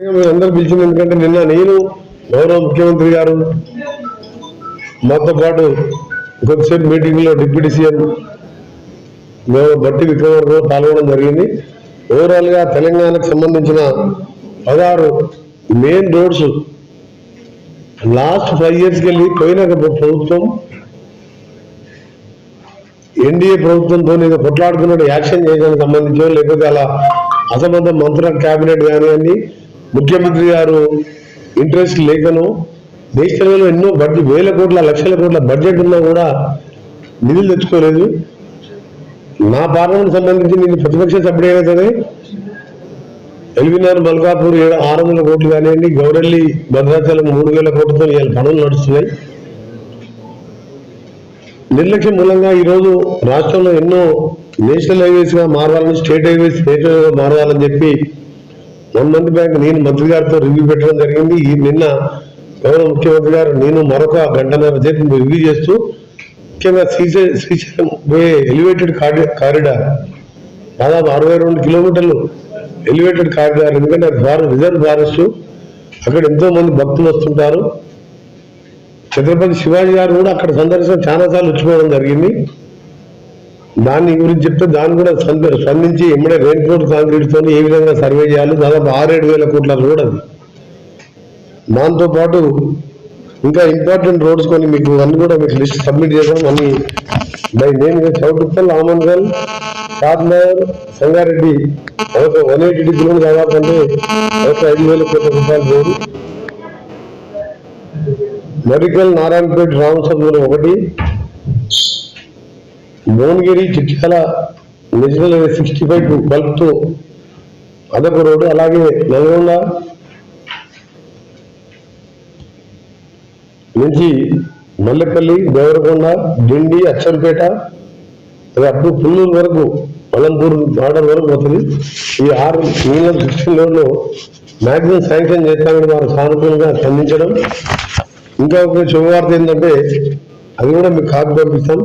మీరు అందరు పిలిచింది ఎందుకంటే నిన్న నేను గౌరవ ముఖ్యమంత్రి గారు మాతో పాటు కొద్దిసేపు మీటింగ్లో డిప్యూటీ సీఎం మేము బట్టి విక్రమార్క పాల్గొనడం జరిగింది. ఓవరాల్గా తెలంగాణకు సంబంధించిన పదహారు మెయిన్ రోడ్స్ లాస్ట్ ఫైవ్ ఇయర్స్కి వెళ్ళి పోయిన ప్రభుత్వం ఎన్డీఏ ప్రభుత్వంతో ఏదో కొట్లాడుకున్నట్టు యాక్షన్ చేయడానికి సంబంధించో లేకపోతే అలా అసంబద్ధ మంత్రుల కేబినెట్ కానివ్వండి ముఖ్యమంత్రి గారు ఇంట్రెస్ట్ లేకను దేశంలో ఎన్నో బడ్జెట్ వేల కోట్ల లక్షల కోట్ల బడ్జెట్ ఉన్నా కూడా నిధులు తెచ్చుకోలేదు. నా పార్లమెంట్ సంబంధించి నేను ప్రతిపక్ష సభ్యుడైనా సరే ఎల్బీనార్ మల్కాపూర్ ఏడు ఆరు వందల కోట్లు కానివ్వండి గౌరెల్లి భద్రాచలం మూడు వేల కోట్లతో ఇవాళ పనులు నడుస్తున్నాయి. నిర్లక్ష్యం మూలంగా ఈరోజు రాష్ట్రంలో ఎన్నో నేషనల్ హైవేస్గా మారాలని స్టేట్ హైవేస్ స్టేట్ హైవే మారాలని చెప్పి వన్ మంత్ బ్యాంక్ నేను మంత్రి గారితో రివ్యూ పెట్టడం జరిగింది. ఈ నిన్న గౌరవ ముఖ్యమంత్రి గారు నేను మరొక గంటన్నర సేపు రివ్యూ చేస్తూ ముఖ్యంగా శ్రీశై శ్రీశైలం పోయే ఎలివేటెడ్ కారిడార్ దాదాపు అరవై రెండు కిలోమీటర్లు ఎలివేటెడ్ కారిడార్ ఎందుకంటే ద్వారా రిజర్వ్ ఫారెస్ట్ అక్కడ ఎంతో మంది భక్తులు వస్తుంటారు. ఛత్రపతి శివాజీ గారు కూడా అక్కడ సందర్శన చాలా సార్లు వచ్చిపోవడం జరిగింది. దాని గురించి చెప్తే దాన్ని కూడా స్పందించి ఎమ్మడే రెయిన్ కోట్ కాంక్రీట్ ఏ విధంగా సర్వే చేయాలి దాదాపు ఆరేడు వేల కోట్ల రోడ్ అది. దాంతో పాటు ఇంకా ఇంపార్టెంట్ రోడ్స్ కొన్ని మీకు అన్ని కూడా మీకు లిస్ట్ సబ్మిట్ చేసాం అన్ని బై నేను చౌటుప్పల్ ఆమన్గల్ షాద్నగర్ సంగారెడ్డి ఒక వన్ ఎయిటీ డిగ్రీ దాదాపు అంటే ఒక ఐదు వేల కోట్ల రూపాయలు రోడ్డు మెడికల్ నారాయణపేట రామసంద్రం ఒకటి. Bhuvanagiri Chityal national highway sixty five బల్క్తో అదొక రోడ్డు అలాగే నల్గొండ నుంచి మల్లెపల్లి దేవరకొండ డిండి అచ్చంపేట అది అప్పుడు పుల్లూరు వరకు మలంపూర్ బార్డర్ వరకు పోతుంది. ఈ ఆరు నీళ్ళ సిక్స్టీన్లో శాంక్షన్ చేస్తామని వారు సానుకూలంగా స్పందించడం ఇంకా ఒక శుభవార్త ఏంటంటే అది కూడా మీకు కాపీ పంపిస్తాం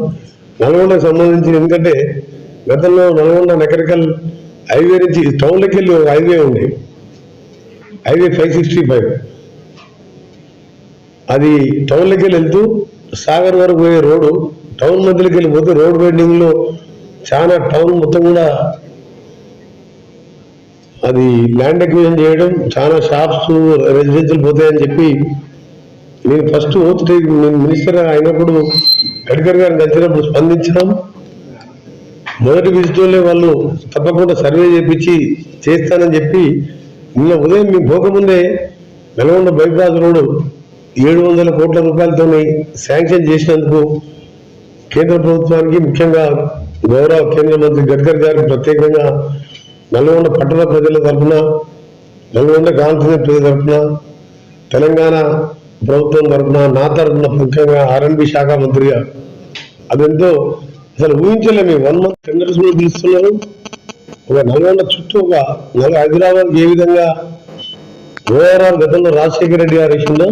నల్గొండకు సంబంధించి ఎందుకంటే గతంలో నల్గొండ మెకానికల్ హైవే నుంచి టౌన్లోకి వెళ్ళి ఒక హైవే ఉంది. Highway five sixty five. అది టౌన్లోకి వెళ్ళి వెళ్తూ సాగర్ వరకు పోయే రోడ్డు టౌన్ మధ్యలోకి వెళ్ళిపోతే రోడ్ బెండింగ్లో చాలా టౌన్ మొత్తం కూడా అది ల్యాండ్ అక్విజన్ చేయడం చాలా షాప్స్ రెసిడెన్షియల్ పోతాయని చెప్పి నేను ఫస్ట్ ఓత్ నేను మినిస్టర్ అయినప్పుడు గడ్కర్ గారిని కలిసినప్పుడు స్పందించడం. మొదటి విజిట్లోనే వాళ్ళు తప్పకుండా సర్వే చేపించి చేస్తానని చెప్పి నిన్న ఉదయం మీ పోకముందే నల్గొండ బైపాస్ రోడ్డు ఏడు వందల కోట్ల రూపాయలతో శాంక్షన్ చేసినందుకు కేంద్ర ప్రభుత్వానికి ముఖ్యంగా గౌరవ కేంద్ర మంత్రి గడ్కర్ గారికి ప్రత్యేకంగా నల్గొండ పట్టణ ప్రజల తరఫున నల్గొండ గాంధీ ప్రజల తరఫున తెలంగాణ ప్రభుత్వం తరఫున నా తరఫున ముఖ్యంగా ఆర్ఎన్బి శాఖ మంత్రిగా అదెంతో అసలు ఊహించలేము వన్ మంత్ టెండర్స్ కూడా పిలుస్తున్నారు ఒక నల్గొండ చుట్టూ ఒక నల హైదరాబాద్ ఏ విధంగా ఓవరాల్ గతంలో రాజశేఖర రెడ్డి గారు ఇచ్చిందో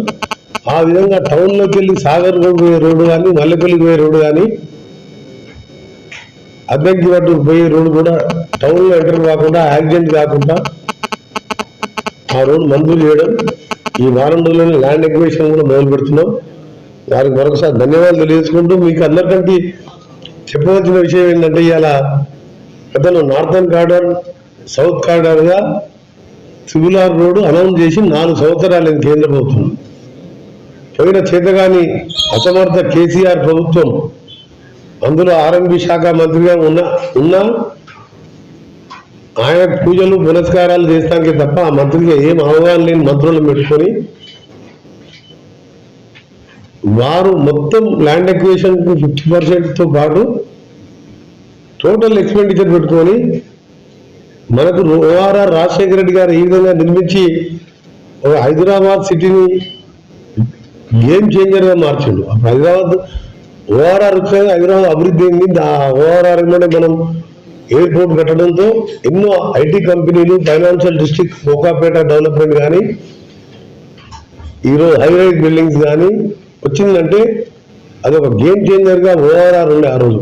ఆ విధంగా టౌన్లోకి వెళ్ళి సాగర్ పోయే రోడ్డు కానీ మల్లెపల్లికి పోయే రోడ్డు కానీ అద్దెకి పట్టు పోయే రోడ్డు కూడా టౌన్లో ఎంటర్ కాకుండా యాక్సిడెంట్ కాకుండా ఆ రోడ్డు మంజూరు చేయడం ఈ వారం రోజుల్లోనే ల్యాండ్ ఎగ్జిబిషన్ కూడా మొదలు పెడుతున్నాం వారికి మరొకసారి ధన్యవాదాలు తెలియజేసుకుంటూ మీకు అందరికంటే చెప్పవలసిన విషయం ఏంటంటే ఇవాళ పెద్దలు నార్థన్ కార్డర్ సౌత్ కార్డర్గా గా రోడ్డు అనౌన్స్ చేసి నాలుగు సంవత్సరాలు కేంద్ర ప్రభుత్వం. పోయిన చేతగాని అసమర్థ కేసీఆర్ ప్రభుత్వం అందులో ఆర్ఎంబి శాఖ మంత్రిగా ఉన్న ఉన్నా. ఆయన పూజలు పురస్కారాలు చేస్తానికి తప్ప ఆ మంత్రికి ఏం అవగాహన లేని మంత్రులను పెట్టుకొని వారు మొత్తం ల్యాండ్ ఎక్వేషన్ ఫిఫ్టీ పర్సెంట్తో పాటు టోటల్ ఎక్స్పెండిచర్ పెట్టుకొని మనకు ఓఆర్ఆర్ రాజశేఖర రెడ్డి గారు ఈ విధంగా నిర్మించి ఒక హైదరాబాద్ సిటీని గేమ్ చేంజర్గా మార్చిండు? హైదరాబాద్ ఓఆర్ఆర్ వచ్చాక హైదరాబాద్ అభివృద్ధి అయింది. ఆ ఓఆర్ఆర్ మనం ఎయిర్పోర్ట్ కట్టడంతో ఎన్నో ఐటీ కంపెనీలు ఫైనాన్షియల్ డిస్ట్రిక్ట్ కోకాపేట డెవలప్మెంట్ కానీ ఈరోజు హైరైట్ బిల్డింగ్స్ కానీ వచ్చిందంటే అది ఒక గేమ్ చేంజర్గా ఓఆర్ఆర్ ఉండే ఆ రోజు.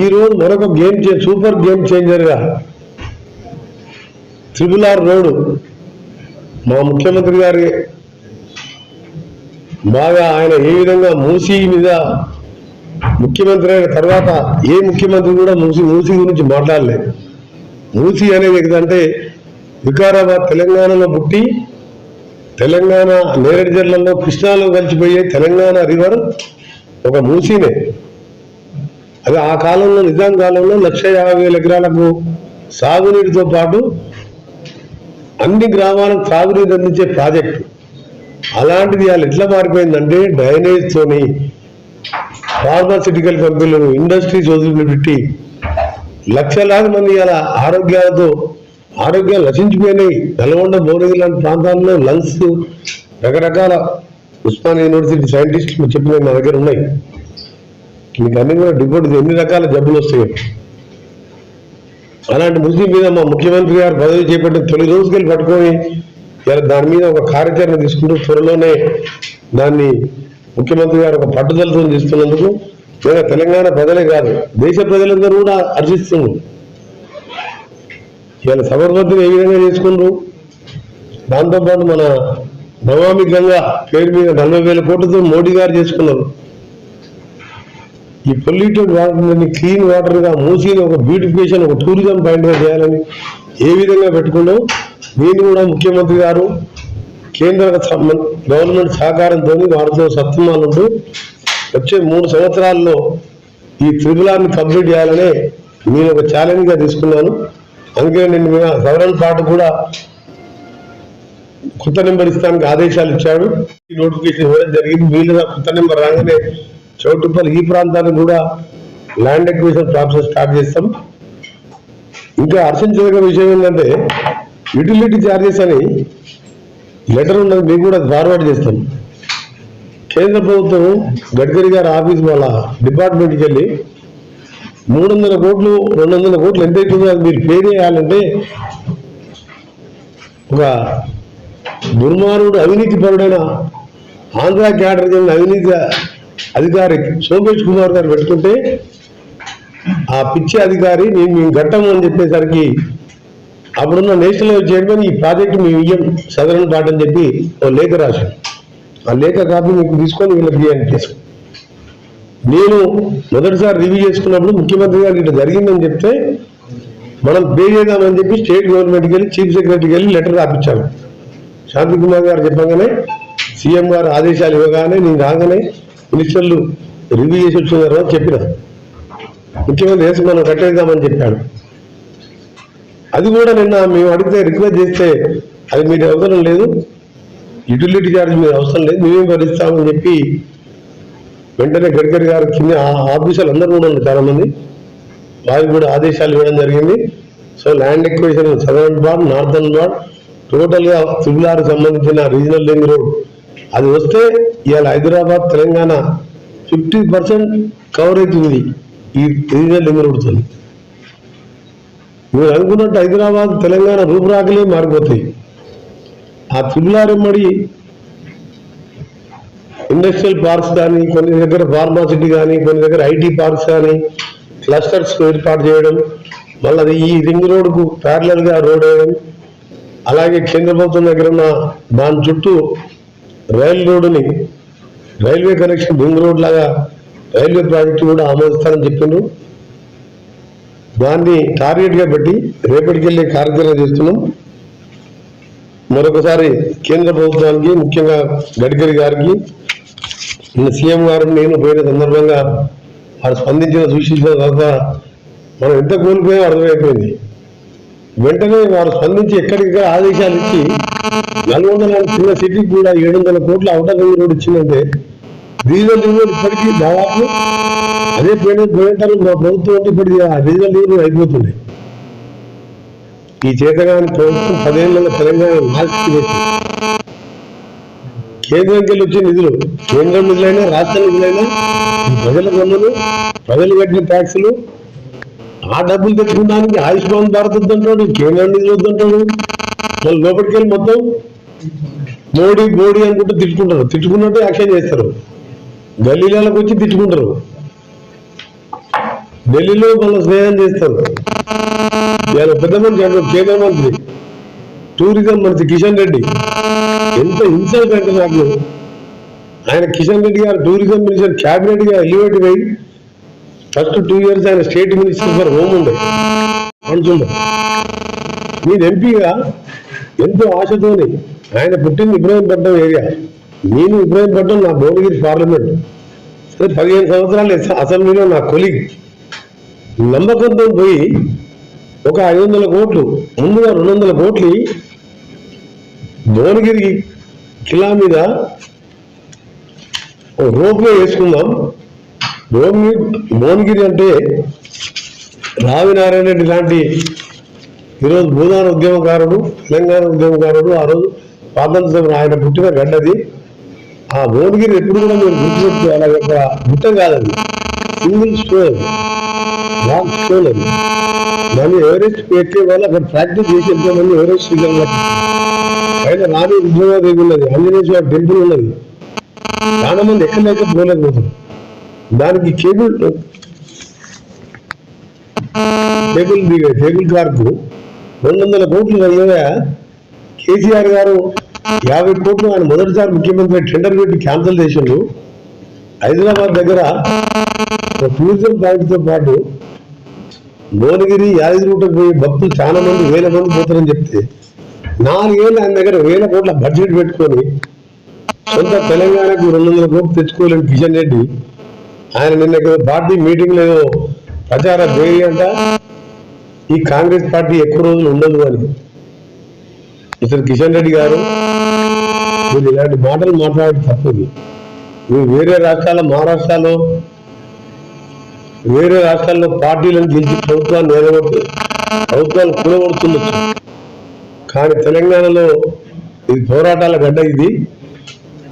ఈ రోజు మరొక గేమ్ చే సూపర్ గేమ్ చేంజర్గా ట్రిపుల్ ఆర్ రోడ్ మా ముఖ్యమంత్రి గారి బాగా ఆయన ఏ విధంగా మూసీ మీద ముఖ్యమంత్రి అయిన తర్వాత ఏ ముఖ్యమంత్రి కూడా మూసి మూసీ గురించి మాట్లాడలేదు. మూసీ అనేది ఏంటంటే వికారాబాద్ తెలంగాణలో పుట్టి తెలంగాణ నేరేడు జిల్లాలో కృష్ణాలో కలిసిపోయే తెలంగాణ రివర్ ఒక మూసీనే. అది ఆ కాలంలో నిజాం కాలంలో లక్ష యాభై వేల ఎకరాలకు సాగునీటితో పాటు అన్ని గ్రామాలకు సాగునీరు అందించే ప్రాజెక్టు. అలాంటిది వాళ్ళు ఎట్లా మారిపోయిందంటే డ్రైనేజ్తోని ఫార్మాసిటికల్ కంపెనీలు ఇండస్ట్రీస్ వదిలిపెట్టి లక్షలాది మంది ఇలా ఆరోగ్యాలతో ఆరోగ్యాలు నశించిపోయినాయి. నల్గొండ భువనగిరి లాంటి ప్రాంతాల్లో లంగ్స్ రకరకాల ఉస్మానియా యూనివర్సిటీ సైంటిస్టులు చెప్పినవి మా దగ్గర ఉన్నాయి. మీకు అన్ని కూడా డిపోర్ట్ ఎన్ని రకాల జబ్బులు వస్తాయి. అలాంటి ముస్లిం మీద మా ముఖ్యమంత్రి గారు పదవి చేపట్టిన తొలి రోజుకెళ్ళి పట్టుకొని ఇలా దాని మీద ఒక కార్యాచరణ తీసుకుంటూ త్వరలోనే దాన్ని ముఖ్యమంత్రి గారు ఒక పట్టుదలతో తీసుకున్నందుకు లేదా తెలంగాణ ప్రజలే కాదు దేశ ప్రజలందరూ కూడా హర్షిస్తున్నారు ఇవాళ సమర్పతిని ఏ విధంగా చేసుకున్నారు? దాంతోపాటు మన నమామి గంగా పేరు మీద నలభై వేల కోట్లతో మోడీ గారు చేసుకున్నారు. ఈ పొల్యూటెడ్ వాటర్ని క్లీన్ వాటర్గా మూసి ఒక బ్యూటిఫికేషన్ ఒక టూరిజం పాయింట్గా చేయాలని ఏ విధంగా పెట్టుకున్నాం? దీన్ని కూడా ముఖ్యమంత్రి గారు కేంద్ర గవర్నమెంట్ సహకారంతో వారితో సత్సమాలు వచ్చే మూడు సంవత్సరాల్లో ఈ త్రిబులాన్ని కంప్లీట్ చేయాలనే నేను ఒక ఛాలెంజ్గా తీసుకున్నాను. అందుకే నేను మీ సవరణ పాట కూడా కొత్త నెంబర్ ఇస్తానికి ఆదేశాలు ఇచ్చాడు. ఈ నోటిఫికేషన్ ఇవ్వడం జరిగింది. వీలుగా కొత్త నెంబర్ రాగానే చౌటుప్పల్ ఈ ప్రాంతాన్ని కూడా ల్యాండ్ ఎక్విజిషన్ ప్రాసెస్ స్టార్ట్ చేస్తాం. ఇంకా హర్షించదగ్గ విషయం ఏంటంటే యూటిలిటీ ఛార్జెస్ అని లెటర్ ఉన్నది మీకు కూడా ఫార్వర్డ్ చేస్తాం. కేంద్ర ప్రభుత్వం గడ్కరీ గారి ఆఫీస్ వాళ్ళ డిపార్ట్మెంట్కి వెళ్ళి మూడు వందల కోట్లు రెండు వందల కోట్లు ఎంత అవుతుందో అది మీరు పే చేయాలంటే ఒక దుర్మార్గుడు అవినీతి పరుడైన ఆంధ్ర క్యాడర్ చెందిన అవినీతి అధికారి సోమేష్ కుమార్ గారు పెట్టుకుంటే ఆ పిచ్చి అధికారి నేను మేము గట్టము అని చెప్పేసరికి అప్పుడున్న నేషనల్ చైర్మన్ ఈ ప్రాజెక్ట్ మేము ఇయ్యం సదరన్ పాట అని చెప్పి ఓ లేఖ రాశాను ఆ లేఖ కాపీ మీకు తీసుకొని వీళ్ళకి ఇవ్వండి చేసుకో నేను మొదటిసారి రివ్యూ చేసుకున్నప్పుడు ముఖ్యమంత్రి గారు ఇట్లా జరిగిందని చెప్తే మనం పే చేద్దామని చెప్పి స్టేట్ గవర్నమెంట్కి వెళ్ళి చీఫ్ సెక్రటరీకి వెళ్ళి లెటర్ రాపించాను శాంతి కుమార్ గారు చెప్పగానే సీఎం గారు ఆదేశాలు ఇవ్వగానే నేను రాగానే మినిస్టర్లు రివ్యూ చేసి వచ్చిన తర్వాత చెప్పిన. ముఖ్యమంత్రి వేసి మనం కట్టేద్దామని చెప్పాడు. అది కూడా నిన్న మేము అడిగితే రిక్వెస్ట్ చేస్తే అది మీరు అవసరం లేదు. యూటిలిటీ ఛార్జ్ మీరు అవసరం లేదు. మేమే భరిస్తామని చెప్పి వెంటనే గడ్కరీ గారు కింద ఆ ఆఫీసర్లు అందరూ కూడా ఉన్నారు చాలామంది. వారికి కూడా ఆదేశాలు ఇవ్వడం జరిగింది. So land acquisition southern part northern part టోటల్గా గా సంబంధించిన రీజనల్ లింక్ రోడ్ అది వస్తే ఇవాళ Hyderabad Telangana fifty percent coverage ఉంది ఈ రీజనల్ లింక్ రోడ్తో మీరు అనుకున్నట్టు హైదరాబాద్ తెలంగాణ రూపురాకలే మారిపోతాయి. ఆ త్రిపులార్ ఇండస్ట్రియల్ పార్క్స్ కానీ కొన్ని దగ్గర ఫార్మాసిటీ కానీ కొన్ని దగ్గర ఐటీ పార్క్స్ కానీ క్లస్టర్స్ ఏర్పాటు చేయడం మళ్ళీ ఈ రింగ్ రోడ్కు ప్యారలల్గా రోడ్ వేయడం అలాగే కేంద్ర ప్రభుత్వం దగ్గర ఉన్న దాని చుట్టూ రైల్ రోడ్డుని రైల్వే కనెక్షన్ రింగ్ రోడ్ లాగా రైల్వే ప్రాజెక్టు కూడా ఆమోదిస్తారని చెప్పిండ్రు. దాన్ని టార్గెట్గా పెట్టి పెట్టి రేపటికెళ్ళి కార్యాచరణ చేస్తున్నాం. మరొకసారి కేంద్ర ప్రభుత్వానికి ముఖ్యంగా గడ్కరీ గారికి నిన్న సీఎం గారు నేను పోయిన సందర్భంగా వారు స్పందించిన సూచించిన తర్వాత మనం ఎంత కోల్పోయో అర్థమైపోయింది. వెంటనే వారు స్పందించి ఎక్కడికక్కడ ఆదేశాలు ఇచ్చి నల్గొండ చిన్న సిటీకి కూడా ఏడు వందల కోట్ల అవటం రోడ్డు ఇచ్చిందంటే రీజనల్ ఇప్పటికీ దాదాపు అదే పోయిన పోయినటారు మా ప్రభుత్వం అంటే ఇప్పుడు రీజనల్ రింగ్ రోడ్ అయిపోతుంది. ఈ చేతగాని ప్రభుత్వం పదేళ్ళ తెలంగాణ నాశనం కేంద్రంకి వచ్చే నిధులు కేంద్రం నిధులైనా రాష్ట్ర నిధులైనా ప్రజల పన్నులు ప్రజలు కట్టిన ట్యాక్సులు ఆ డబ్బులు తెచ్చుకోవడానికి ఆయుష్మాన్ భారత్ వద్దంటాడు కేంద్రం నిధులు వద్దంటాడు. వాళ్ళు లోపలికి వెళ్ళి మొత్తం మోడీ మోడీ అనుకుంటూ తిట్టుకుంటారు. తిట్టుకున్నట్టు యాక్షన్ చేస్తారు. గల్లీలకు వచ్చి తిట్టుకుంటారు. ఢిల్లీలో మన స్నేహం చేస్తారు. ఇవాళ పెద్ద మంత్రి అంటారు కేంద్ర మంత్రి. టూరిజం మంత్రి కిషన్ రెడ్డి. ఎంత ఇన్సల్ట్ అంటే నాకు. ఆయన కిషన్ రెడ్డి గారు టూరిజం మినిస్టర్ క్యాబినెట్గా ఎలివేట్ అయ్యి ఫస్ట్ టూ ఇయర్స్ ఆయన స్టేట్ మినిస్టర్ ఫర్ హోమ్ ఉండే. అంటుండే నేను ఎంపీగా ఎంతో ఆశతోని ఆయన పుట్టింది ఇబ్రాహీంపట్నం ఏరియా. నేను ఇబ్రాహీంపట్నం నా భువనగిరి పార్లమెంట్. సరే పదిహేను సంవత్సరాలు అసెంబ్లీలో నా కొలిగ్. నమ్మకంతో పోయి ఒక ఐదు వందల కోట్లు ముందుగా రెండు వందల కోట్లు భువనగిరి కిలా మీద రోప్వే వేసుకుందాం. భువనగిరి భువనగిరి అంటే రావినారాయణ రెడ్డి లాంటి ఈరోజు భూదాన ఉద్యమకారుడు తెలంగాణ ఉద్యమకారుడు ఆ రోజు స్వాతంత్రం ఆయన పుట్టిన గడ్డది. ఆ భువనగిరి ఎప్పుడు కూడా మీరు గుర్తుపెట్టుకోవాలి అది ఒక గుట్ట సింగిల్ స్టోర్. లాంగ్ మనం దాన్ని ఎవరెస్ట్ పెట్టే వాళ్ళు అక్కడ ప్రాక్టీస్ చేసి వెళ్తామని ఎవరెస్ట్ వెళ్ళాలి పైన రాణి ఉద్యోగదేవి ఉన్నది ఆంజనేయ స్వామి టెంపుల్ ఉన్నది. చాలా మంది ఎక్కడైతే పోలేకపోతుంది దానికి కేబుల్ కేబుల్ దిగ- కేబుల్ కార్కు రెండు వందల కోట్లు అయ్యా కేసీఆర్ గారు యాభై కోట్లు ఆయన మొదటిసారి ముఖ్యమంత్రి టెండర్ పెట్టి క్యాన్సిల్ చేసిండు. హైదరాబాద్ దగ్గర ఒక టూరిజం పాయింట్తో పాటు భువనగిరి యాదగిరిగుట్టకు పోయి భక్తులు చాలా మంది వేల మంది పోతారని చెప్తే నాలుగేళ్ళు ఆయన దగ్గర వేల కోట్ల బడ్జెట్ పెట్టుకొని సొంత తెలంగాణకు రెండు వందల కోట్లు తెచ్చుకోలేని కిషన్ రెడ్డి ఆయన నిన్న పార్టీ మీటింగ్లో ప్రచార దేవి అంట ఈ కాంగ్రెస్ పార్టీ ఎక్కువ రోజులు ఉండదు అని. ఇతను కిషన్ రెడ్డి గారు మీరు ఇలాంటి మాటలు మాట్లాడడం తప్పది. మీరు వేరే రాష్ట్రాల మహారాష్ట్రలో వేరే రాష్ట్రాల్లో పార్టీలను గెలిచి ప్రభుత్వాన్ని నిలబడుతూ ప్రభుత్వాలు కూలగొడుతుండొచ్చు. కానీ తెలంగాణలో ఇది పోరాటాల గడ్డ ఇది.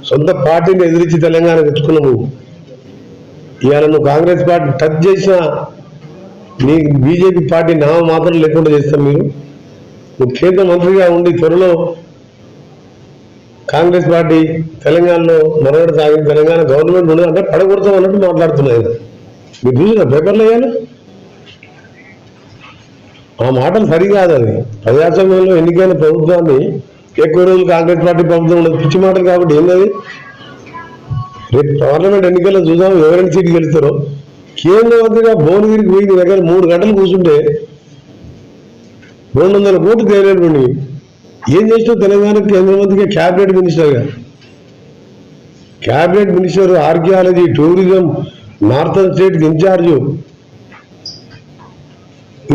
సొంత పార్టీని ఎదిరించి తెలంగాణ తెచ్చుకున్న ఇవాళ నువ్వు కాంగ్రెస్ పార్టీ టచ్ చేసిన నీ బీజేపీ పార్టీ నామ మాత్రం లేకుండా చేస్తాం మీరు. నువ్వు కేంద్ర మంత్రిగా ఉండి త్వరలో కాంగ్రెస్ పార్టీ తెలంగాణలో మరొకటి సాగింది. తెలంగాణ గవర్నమెంట్ ఉండదు అంటే పడగొడతాం అన్నట్టు మాట్లాడుతున్నాయి. మీరు చూసిన పేపర్లో అయ్యాను ఆ మాటలు సరికాదు అది ప్రజాస్వామ్యంలో ఎన్నికైన ప్రభుత్వాన్ని ఎక్కువ రోజులు కాంగ్రెస్ పార్టీ ప్రభుత్వం ఉండదు. పిచ్చి మాటలు కాబట్టి ఏంటది రేపు పార్లమెంట్ ఎన్నికల్లో చూద్దాం. ఎవరైనా సీట్లు గెలుస్తారో. కేంద్ర మంత్రిగా భువనగిరికి పోయి నీ దగ్గర మూడు గంటలు కూర్చుంటే రెండు వందల కోట్లు తేలేటువంటి ఏం చేసినావు తెలంగాణ కేంద్ర మంత్రిగా క్యాబినెట్ మినిస్టర్గా. Cabinet minister archaeology tourism northern state in charge.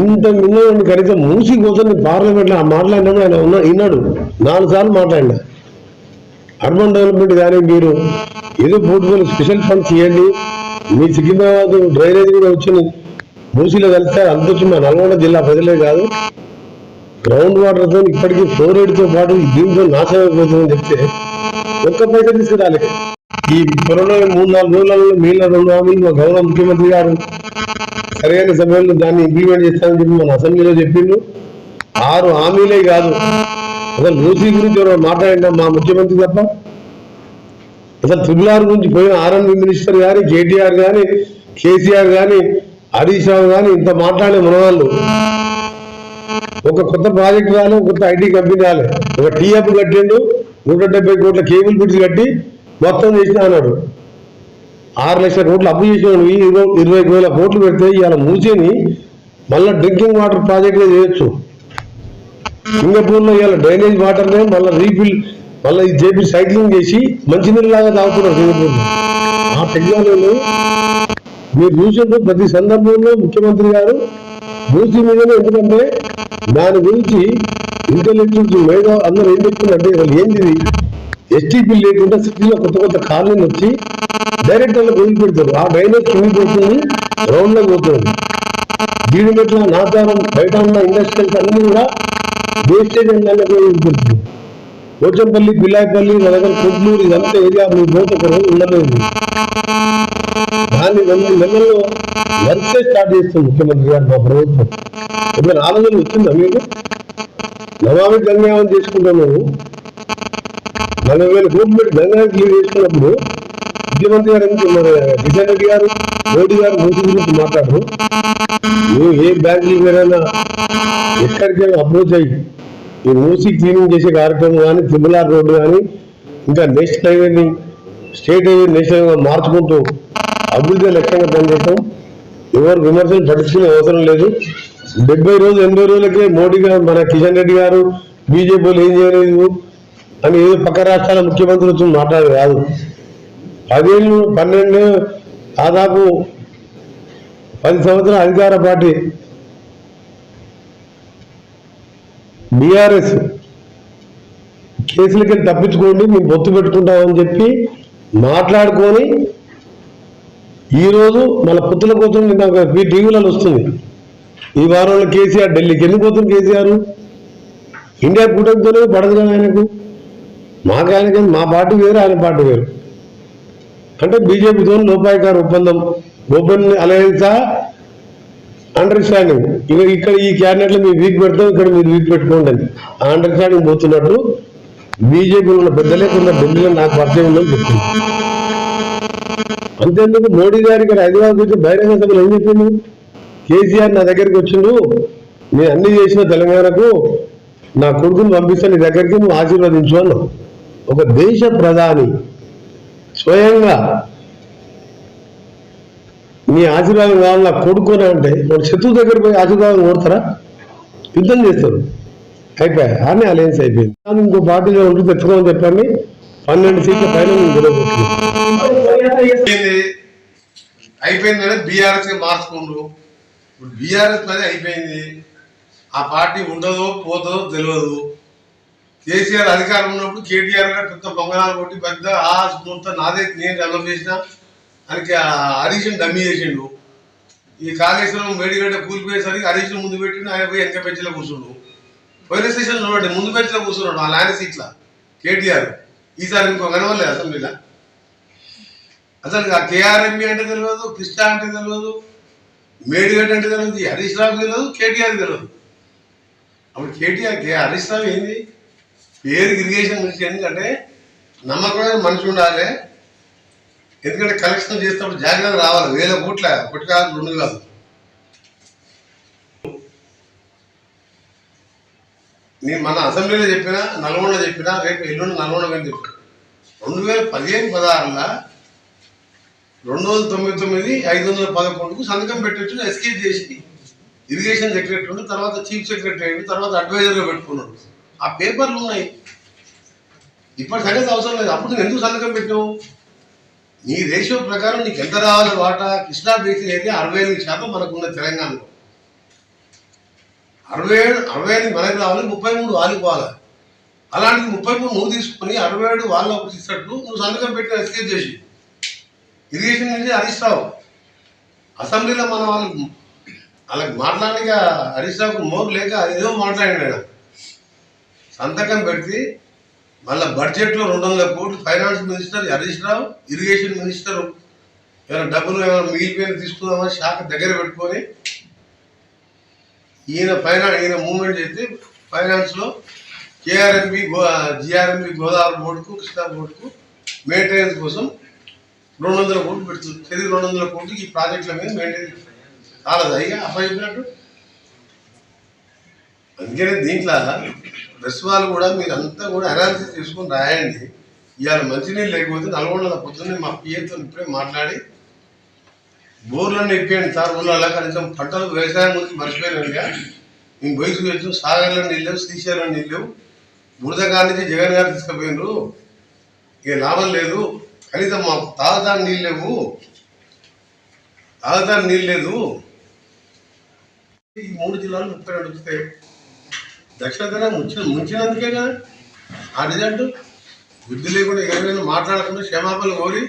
ఇంత మిన్న కనీసం మూసి కోసం పార్లమెంట్లో ఆ మాట్లాడినప్పుడు ఆయన ఉన్న విన్నాడు నాలుగు సార్లు మాట్లాడినా. అర్బన్ డెవలప్మెంట్ కానీ మీరు ఏదో పూర్తిగా స్పెషల్ ఫండ్స్ ఇవ్వండి. మీ సికింద్రాబాద్ డ్రైనేజ్ కూడా వచ్చిన మూసీలో కలిస్తే అంత మా నల్గొండ జిల్లా ప్రజలే కాదు. గ్రౌండ్ వాటర్తో ఇప్పటికీ ఫ్లోరైడ్తో పాటు దీంతో నాశనం అయిపోతుందని చెప్తే ఒక్క పైసా తీసుకురాలేదు ఈ కరోనా మూడు నాలుగు రోజులలో మిగిలిన రెండు హామీలు గౌరవ ముఖ్యమంత్రి గారు సరైన సమయంలో దాన్ని ఇంప్లిమెంట్ చేస్తానని చెప్పి మన అసెంబ్లీలో చెప్పిండు. ఆరు హామీలే కాదు. అసలు మూసీ గురించి ఎవరో మాట్లాడినా మా ముఖ్యమంత్రి తప్ప. అసలు ట్రిపుల్ గురించి పోయిన ఆర్ఎన్బి మినిస్టర్ కానీ కేటీఆర్ గాని కేసీఆర్ కానీ హరీష్ రావు గాని ఇంత మాట్లాడే మనవాళ్ళు. ఒక కొత్త ప్రాజెక్ట్ రాలే కొత్త ఐటీ కంపెనీ రాలే. ఒక టీఎఫ్ కట్టిండు నూట డెబ్బై కోట్ల కేబుల్ బిడ్స్ కట్టి మొత్తం చేసినా అన్నాడు. ఆరు లక్షల కోట్లు అప్పు చేసినాడు. ఇరవై ఇరవై వేల కోట్లు పెడితే ఇవాళ మూసేని మళ్ళీ డ్రింకింగ్ వాటర్ ప్రాజెక్ట్ చేయొచ్చు. సింగపూర్లో ఇవాళ డ్రైనేజ్ వాటర్నే మళ్ళీ రీఫిల్ మళ్ళీ ఇది చేపి సైక్లింగ్ చేసి మంచినీళ్ళలాగా తాగుతున్నారు సింగపూర్లో. ఆ టెక్నాలజీని మీరు చూసినప్పుడు ప్రతి సందర్భంలో ముఖ్యమంత్రి గారు మూసి మీదనే ఎందుకంటే దాని గురించి ఇంటెలెక్చువల్స్ మేధో అందరూ ఏం చెప్తున్నారంటే అసలు ఏంది ఎస్టీ బిల్ లేకుండా సిటీలో కొత్త కొత్త కార్లను వచ్చి డైరెక్ట్ అలా వదిలి పెడతారు. ఆ డ్రైనేజ్ కింది పోతుంది రౌండ్లో పోతుంది. పట్ల నాచారం బయట ఉన్న ఇండస్ట్రీస్ అన్ని కూడా వేస్టేజ్ అన్నీ వదిలిపెడుతుంది పోచంపల్లి పిల్లాయిపల్లి మన దగ్గర కొట్లూరు ఇదంతా ఏరియా మీ పోతే ఒక రోజు ఉండలేదు దాన్ని రెండు నెలల్లో వర్కే స్టార్ట్ చేస్తుంది ముఖ్యమంత్రి గారు మా ప్రభుత్వం? ఇప్పుడు ఆలోచన వచ్చిందా మీకు? నమామి గంగావని చేసుకుంటున్నాము. నలభై వేల కోట్లు పెట్టి గంగా క్లియర్ చేసుకున్నప్పుడు ముఖ్యమంత్రి గారు ఎందుకు మన కిషన్ రెడ్డి గారు మోడీ గారు మోదీ గురించి మాట్లాడరు. నువ్వు ఏ బ్యాంకులు ఏదైనా ఎక్కడికైనా అప్రోచ్ అయ్యి ఈ మూసి క్లీనింగ్ చేసే కార్యక్రమం కానీ త్రిబులార్ రోడ్డు కానీ ఇంకా నేషనల్ హైవేని స్టేట్ హైవే నేషనల్ హైవే మార్చుకుంటూ అభివృద్ధి లక్ష్యంగా పనిచేస్తాం. ఎవరు విమర్శలు పట్టించుకునే అవసరం లేదు. డెబ్బై రోజులు ఎనభై రోజులకే మోడీ గారు మన కిషన్ రెడ్డి గారు బీజేపీ వాళ్ళు ఏం చేయలేదు. అని ఏదో పక్క రాష్ట్రాల ముఖ్యమంత్రులతో మాట్లాడేది కాదు. పదేళ్ళు పన్నెండు దాదాపు పది సంవత్సరాల అధికార పార్టీ. బీఆర్ఎస్ కేసులకి తప్పించుకోండి మేము పొత్తు పెట్టుకుంటామని చెప్పి మాట్లాడుకొని ఈరోజు మన పుత్తుల కోసం నిన్న మీ టీవీలలో వస్తుంది. ఈ వారంలో కేసీఆర్ ఢిల్లీకి ఎందుకు పోతుంది కేసీఆర్. ఇండియా కూటమితోనే పడదు కదా ఆయనకు. మాకు ఆయనకి మా పార్టీ వేరు ఆయన పార్టీ వేరు. అంటే బీజేపీతో లోపాయకార ఒప్పందం ఓపెన్ అలయన్సా అండర్స్టాండింగ్ ఇక ఇక్కడ ఈ క్యాబినెట్లో మీ మీరు వీక్ పెడతాం ఇక్కడ మీరు వీక్ పెట్టుకోండి అని. ఆ అండర్స్టాండింగ్ పోతున్నట్టు బీజేపీలో ఉన్న పెద్దలే కొంత ఢిల్లీలో నాకు పరిచయం ఉందని చెప్తుంది అంతేందుకు మోడీ గారు ఇక్కడ హైదరాబాద్ వచ్చి బహిరంగ సభలు ఏం చెప్పింది కేసీఆర్ నా దగ్గరికి వచ్చిండు నేను అన్ని చేసిన తెలంగాణకు నా కొడుకుని పంపిస్తే నీ దగ్గరికి నువ్వు ఆశీర్వదించు అన్నావు. ఒక దేశ ప్రధాని స్వయంగా నీ ఆశీర్వాదం కావాలని నాకు కొడుకుని అంటే వాడు శత్రువు దగ్గర పోయి ఆశీర్వాదం కోరుతారా? యుద్ధం చేస్తారు. అయిపోయా. అని అలయన్స్ అయిపోయింది. ఇంకో పార్టీలో ఉంటూ తెచ్చుకోమని చెప్పండి. పన్నెండు సీట్ల పైన అయిపోయింది బీఆర్ఎస్ మార్చుకుండ్రు. ఇప్పుడు బీఆర్ఎస్ పని అయిపోయింది. ఆ పార్టీ ఉండదో పోతుందో తెలియదు. కేసీఆర్ అధికారం ఉన్నప్పుడు కేటీఆర్ గారు పెద్ద బొంగనాలు కొట్టి పెద్ద ఆ మొత్తం నాదే నేను డెవలప్ చేసిన ఆయనకి హరీషన్ డమ్మీ చేసిండు. ఈ కాళేశ్వరం మేడిగడ్డ కూలిపోయేసరికి హరీషన్ ముందు పెట్టిండు ఆయన పోయి వెనక బెంచ్లో కూర్చుండు. పోలీస్ స్టేషన్ చూడండి ముందు బెంచ్లో కూర్చున్నాడు ఆ నాయన సీట్ల కేటీఆర్. ఈసారి ఇంకో కనవలేదు అసెంబ్లీలో. అసలు ఆ కేఆర్ఎంబి అంటే తెలియదు కృష్ణ అంటే తెలియదు మేడిగడ్డ అంటే తెలియదు ఈ హరీష్ రావు తెలియదు కేటీఆర్ తెలియదు. అప్పుడు కేటీఆర్ కే హరీష్ రావు ఏంది? పేరు ఇరిగేషన్ మినిస్టర్ ఎందుకంటే నమ్మకమైన మనిషి ఉండాలి. ఎందుకంటే కలెక్షన్ చేసినప్పుడు జాగ్రత్త రావాలి. వేల కోట్ల ఒకటి కాదు రెండు కాదు నేను మన అసెంబ్లీలో చెప్పినా నల్గొండ చెప్పినా రేపు ఎల్లుండి నల్గొండ అని చెప్పిన. రెండు వేల పదిహేను పదహారులో రెండు వందల తొంభై తొమ్మిది ఐదు వందల పదకొండుకు సంతకం పెట్టచ్చు ఎస్కేప్ చేసి. ఇరిగేషన్ సెక్రటరీ ఉండి తర్వాత చీఫ్ సెక్రటరీ అయ్యింది తర్వాత అడ్వైజర్గా పెట్టుకున్నాడు. ఆ పేపర్లు ఉన్నాయి. ఇప్పటి సంగతి అవసరం లేదు. అప్పుడు నువ్వు ఎందుకు సంతకం పెట్టావు? నీ రేషియో ప్రకారం నీకు ఎంత రావాలి వాటా? కృష్ణా బేసిన్ ఏరియా అరవై ఎనిమిది శాతం మనకున్న తెలంగాణలో. అరవై ఏడు అరవై ఎనిమిది మనకు రావాలి ముప్పై మూడు వాళ్ళకి పోవాలి. అలాంటిది ముప్పై మూడు నువ్వు తీసుకుని అరవై ఏడు వాళ్ళకు ఇచ్చినట్టు నువ్వు సంతకం పెట్టిన ఎస్కేప్ చేసి. ఇరిగేషన్ నుంచి హరీష్ రావు. అసెంబ్లీలో మన వాళ్ళు వాళ్ళకి మాట్లాడక హరీష్ రావుకు మోరు లేక ఏదో మాట్లాడినాడు. సంతకం పెడితే మళ్ళీ బడ్జెట్లో రెండు వందల కోట్లు finance minister Harish Rao irrigation minister ఏమైనా డబ్బులు ఏమైనా మిగిలిపోయిన తీసుకుందామని శాఖ దగ్గర పెట్టుకొని ఈయన ఫైనా ఈయన మూవ్మెంట్ చేస్తే ఫైనాన్స్లో కేఆర్ఎంబి గో జిఆర్ఎంబి గోదావరి బోర్డుకు కృష్ణా బోర్డుకు మెయింటెనెన్స్ కోసం రెండు వందల కోట్లు పెడుతుంది తెలుగు రెండు వందల కోట్లు ఈ ప్రాజెక్టుల మీద మెయింటెనెన్స్. కాలదు అయ్యా అబ్బాయి చెప్పినట్టు అందుకనే దీంట్లో ప్రెస్ వాళ్ళు కూడా మీరు అంతా కూడా అనాలిసిస్ చేసుకుని రాయండి. ఇవాళ మంచినీళ్ళు లేకపోతే నల్గొండల పొద్దున్నే మా పిఎతో ఇప్పుడే మాట్లాడి బోర్లను ఎక్కండి సార్ ఊళ్ళలో కనీసం పంటలు వ్యవసాయం గురించి మర్చిపోయినాక మేము బయటకు వెళ్ళాం సాగర్లో నీళ్ళు లేవు శ్రీశైలం నీళ్ళు లేవు. బురద గారి నుంచి జగన్ గారు తీసుకుపోయినారు. ఇక లాభం లేదు. కనీసం మాకు తాగుతా నీళ్ళు లేవు. తాగుతా నీళ్ళు లేదు. ఈ మూడు జిల్లాలు ముప్పై రెండు వస్తాయి. దక్షిణ తెలంగాణ ముంచిన ముంచినందుకే కదా ఆ రిజల్ట్ బుద్ధి లేకుండా ఎవరైనా మాట్లాడకుండా క్షమాపణ కోరి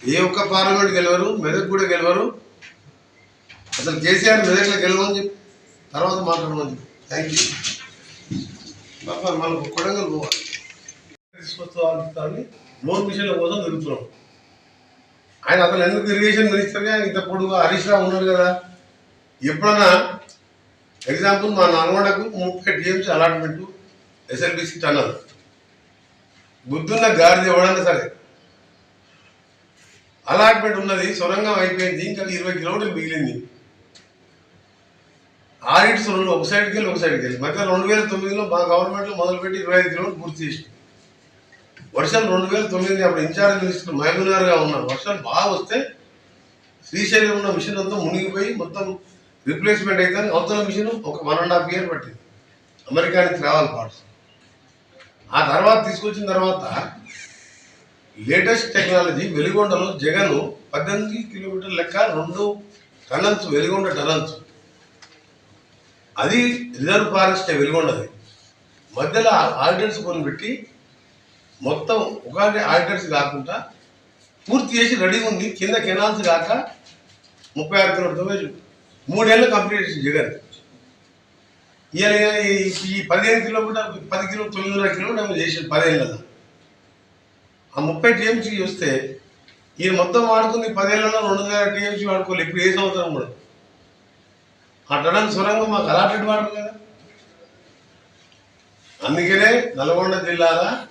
ఏ ఒక్క పార్లమెంట్ గెలవరు మెదక్ కూడా గెలవరు. అసలు కేసీఆర్ మెదక్లో గెలవని చెప్పి తర్వాత మాట్లాడమని చెప్పి. థ్యాంక్ యూ బాబా మనకు కొడంగల్ పోవాలి. తీసుకొస్తామని లోన్ మిషన్ల కోసం తిరుగుతున్నాం. ఆయన అసలు ఎందుకు ఇరిగేషన్ మినిస్టర్గా ఇంత పొడుగు హరీష్ రావు ఉన్నాడు కదా? ఎప్పుడన్నా ఎగ్జాంపుల్ మా నల్గొండకు ముప్పై టీఎంసీ అలాట్మెంట్ ఎస్ఎల్బిసి టన్నల్. బుద్ధున్న గాడిది ఎవడన్నా సరే అలాట్మెంట్ ఉన్నది సొరంగం అయిపోయింది ఇంకా ఇరవై కిలోమీటర్లు మిగిలింది. ఆడిట్స్ రెండు ఒక సైడ్కి వెళ్ళి ఒక సైడ్కి వెళ్ళి మధ్య రెండు వేల తొమ్మిదిలో మా గవర్నమెంట్లో మొదలుపెట్టి ఇరవై ఐదు కిలోమీటర్లు పూర్తి చేసి వర్షాలు రెండు వేల తొమ్మిది అప్పుడు ఇన్ఛార్జ్ మినిస్టర్ మహబూబ్నగర్గా ఉన్నారు. వర్షాలు బాగా వస్తే శ్రీశైలం ఉన్న మిషన్ అంతా మునిగిపోయి మొత్తం రిప్లేస్మెంట్ అయితే అవతల మిషన్ ఒక వన్ అండ్ హాఫ్ ఇయర్ పట్టింది. అమెరికా నుంచి రావాలి పార్ట్స్ ఆ తర్వాత తీసుకొచ్చిన తర్వాత లేటెస్ట్ టెక్నాలజీ వెలిగొండలో జగన్ పద్దెనిమిది కిలోమీటర్ లెక్క రెండు టనల్స్ వెలిగొండ టనల్స్ అది రిజర్వ్ ఫారెస్ట్ వెలిగొండది. మధ్యలో ఆడిటర్స్ కొని పెట్టి మొత్తం ఒకటి ఆడిటర్స్ కాకుండా పూర్తి చేసి రెడీగా ఉంది. కింద కెనాల్స్ కాక ముప్పై ఆరు కిలోమీటర్ మూడేళ్ళు కంప్లీట్ జగన్ ఇవాళ ఈ- పదిహేను కిలోమీటర్ పది కిలో తొమ్మిదిన్నర కిలోమీటర్ చేసాడు పదేళ్ళలో ఆ ముప్పై టీఎంసీ చూస్తే ఈయన మొత్తం వాడుకుంది పదేళ్ళలో రెండు వందల టీఎంసీ వాడుకోవాలి. ఇప్పుడు ఏ సంవత్సరం కూడా. ఆ టనల్ సొరంగం మాకు అలాటెడ్ వాడు కదా. అందుకనే నల్గొండ జిల్లాల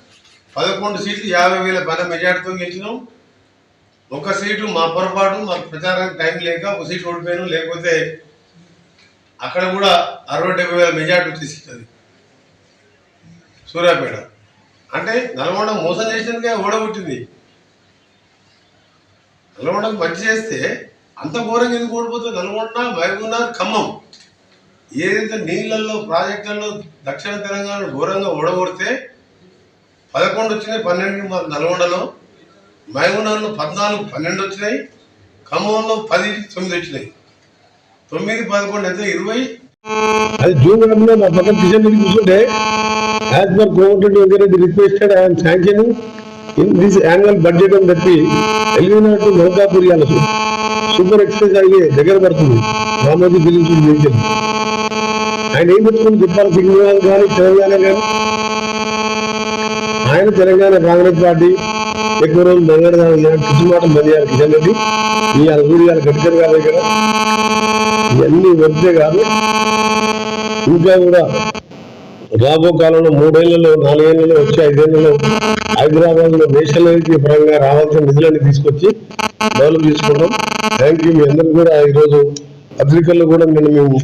పదకొండు సీట్లు యాభై వేల పద మెజార్టీతో గెలిచినాం. ఒక సీటు మా పొరపాటు మాకు ప్రచారానికి టైం లేక ఒక సీటు ఓడిపోయాను. లేకపోతే అక్కడ కూడా అరవై డెబ్బై వేల మెజార్టీ వచ్చేసింది. సూర్యాపేట. అంటే నల్గొండ మోసం చేసినందుకే ఓడగొట్టింది. నల్గొండకు మంచి చేస్తే అంత ఘోరంగా ఎందుకు ఓడిపోతుంది నల్గొండ మహబూబ్నగర్ ఖమ్మం. ఏదైతే నీళ్ళల్లో ప్రాజెక్టులలో దక్షిణ తెలంగాణ ఘోరంగా ఓడగొడితే పదకొండు వచ్చినాయి పన్నెండు మా నల్గొండలో. మహబూబ్నగర్లో పద్నాలుగు పన్నెండు వచ్చినాయి. ఖమ్మంలో పది తొమ్మిది వచ్చినాయి. తొమ్మిది పదకొండు అయితే ఇరవై. అది జూన్ నెలలో మా పక్కన కిషన్ రెడ్డి కూర్చుంటే as per Komatireddy Venkatreddy requested IM sanction. In this annual budget అని చెప్పి ఎలిమినేట్ నౌకాపూర్ ఇవాళ సూపర్ ఎక్స్ప్రెస్ అయ్యి దగ్గర పడుతుంది. రామోజీ ఫిలిమ్స్ మెన్షన్ ఆయన ఏం పెట్టుకుని చెప్పాలి సిగ్నల్ కానీ తెలంగాణ కానీ? ఆయన తెలంగాణ కాంగ్రెస్ పార్టీ ఎక్కువ రోజులు బంగారు కిచ్చుమాట మర్యాద కిషన్ రెడ్డి ఇవాళ సూర్యాల గడ్కరీ గారి దగ్గర ఇవన్నీ వద్దే కాదు. ఇంకా కూడా రాబో కాలంలో మూడేళ్ళలో నాలుగేళ్ళలో వచ్చే ఐదేళ్ళలో హైదరాబాద్లో నేషనల్ పరంగా రావాల్సిన నిధులన్నీ తీసుకొచ్చి డెవలప్ చేసుకుంటాం. థ్యాంక్ యూ మీ అందరికి కూడా ఈరోజు పత్రికల్లో కూడా నేను మేము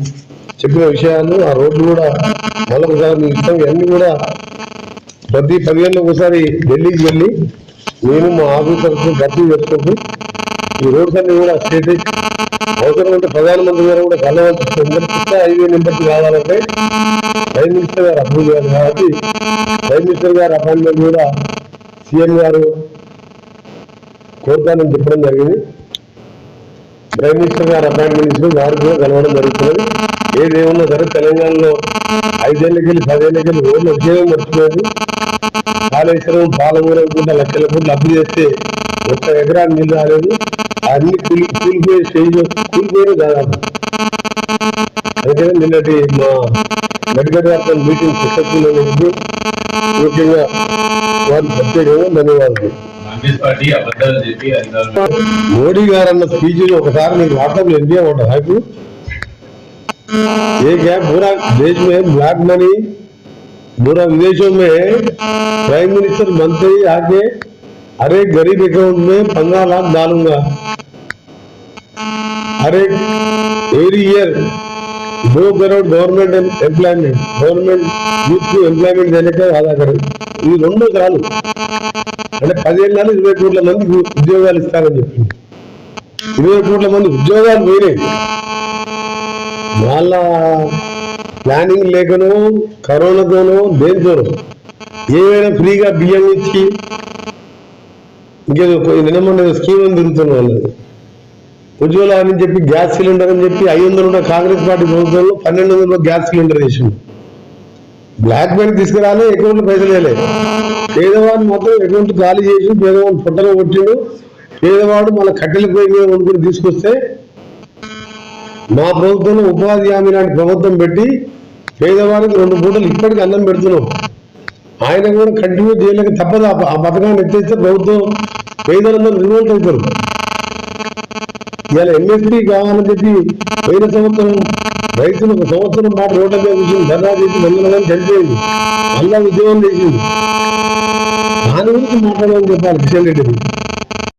చెప్పిన విషయాలు ఆ రోడ్లు కూడా మరొకసారి మీ ఇష్టం ఇవన్నీ కూడా ప్రతి పదిహేనులకు ఒకసారి ఢిల్లీకి వెళ్ళి నేను మా ఆఫీసర్స్ భర్తీ చేసుకుంటూ ఈ రోడ్స్ అన్ని కూడా స్టేట్ అవసరం ఉంటే ప్రధానమంత్రి గారు కూడా కలవాల్సి వస్తుంది కొత్త హైవే నెంబర్కి కావాలంటే ప్రైమ్ మినిస్టర్ గారు అప్రూవ్ చేయాలి కాబట్టి ప్రైమ్ మినిస్టర్ గారు అపాయింట్మెంట్ కూడా సీఎం గారు కోరుతానని చెప్పడం జరిగింది. ప్రైమ్ మినిస్టర్ గారు అపాయింట్మెంట్ ఇచ్చి వారికి కూడా కలవడం జరుగుతున్నది. ఏదేమన్నా సరే తెలంగాణలో ఐదేళ్ళకి వెళ్ళి పదేళ్ళకి వెళ్ళి రోడ్లు విషయం మర్చిపోయింది కాళేశ్వరం పాలమూరం కూడా లక్షల కోట్లు అప్పు చేస్తే ఒక్క ఎకరాన్ని నీళ్ళు రాలేదు. అన్ని కూలి కూలిపోయే స్టేజ్ కూలిపోయిన దాదాపు. అయితే నిన్నటి మా మెడికల్ డాక్టర్ మీటింగ్ సక్సెస్ఫుల్ అయినందుకు ముఖ్యంగా వారికి ప్రత్యేకంగా ధన్యవాదాలు. మోడీ గారు అన్న స్పీచ్ ఒకసారి మీకు వాట్సాప్లో ఎండియా ఉంటుంది నాకు ये क्या पूरा देश में ब्लैक मनी पूरा विदेशों में प्राइम मिनिस्टर बनते ही आके हर एक गरीब अकाउंट में पंद्रह लाख डालूंगा हर एक एवरी ईयर दो crore government employment government youth కు ఎంప్లాయ్మెంట్ దేనికే వాదా కరు ఇది రెండో చాలు అంటే పదిహేను నెలలు ఇరవై కోట్ల మందికి ఉద్యోగాలు ఇస్తారని చెప్పింది ఇరవై కోట్ల మంది ఉద్యోగాలు పోయినాయి వాళ్ళ ప్లానింగ్ లేకనో కరోనాతోనో దేనితోనో ఏమైనా ఫ్రీగా బియ్యం ఇచ్చి ఇంకేదో నిన్న స్కీమ్ అని తిరుగుతున్న వాళ్ళది ఉజ్వల అని చెప్పి గ్యాస్ సిలిండర్ అని చెప్పి ఐదు వందలు ఉన్న కాంగ్రెస్ పార్టీ ప్రభుత్వంలో పన్నెండు వందలు గ్యాస్ సిలిండర్ వేసింది బ్లాక్ మనీ తీసుకురాలే అకౌంట్ పైసలు వేయలేదు పేదవాడు మొత్తం అకౌంట్ ఖాళీ చేసి పేదవాడు పుట్టలో కొట్టిండు. పేదవాడు మళ్ళీ కట్టెల పోయి మీద వండుకుని తీసుకొస్తే మా ప్రభుత్వంలో ఉపాధి హామీ లాంటి ప్రభుత్వం పెట్టి పేదవారికి రెండు పూటలు ఇప్పటికీ అన్నం పెడుతున్నాం. ఆయన కూడా కంటిన్యూ చేయలేక తప్పదు. ఆ పథకాన్ని ఎత్తేస్తే ప్రభుత్వం పేదలందరూ రివోల్ట్ అవుతారు. ఇవాళ ఎంఎస్పీ కావాలని చెప్పి పోయిన సంవత్సరం రైతులు ఒక సంవత్సరం పాటు రోడ్ల మీద కూర్చొని ధర్నా చేసి వందల చనిపోయింది. మళ్ళా ఉద్యోగం చేసింది. దాని గురించి మాట్లాడమని చెప్పాలి కిషన్ రెడ్డి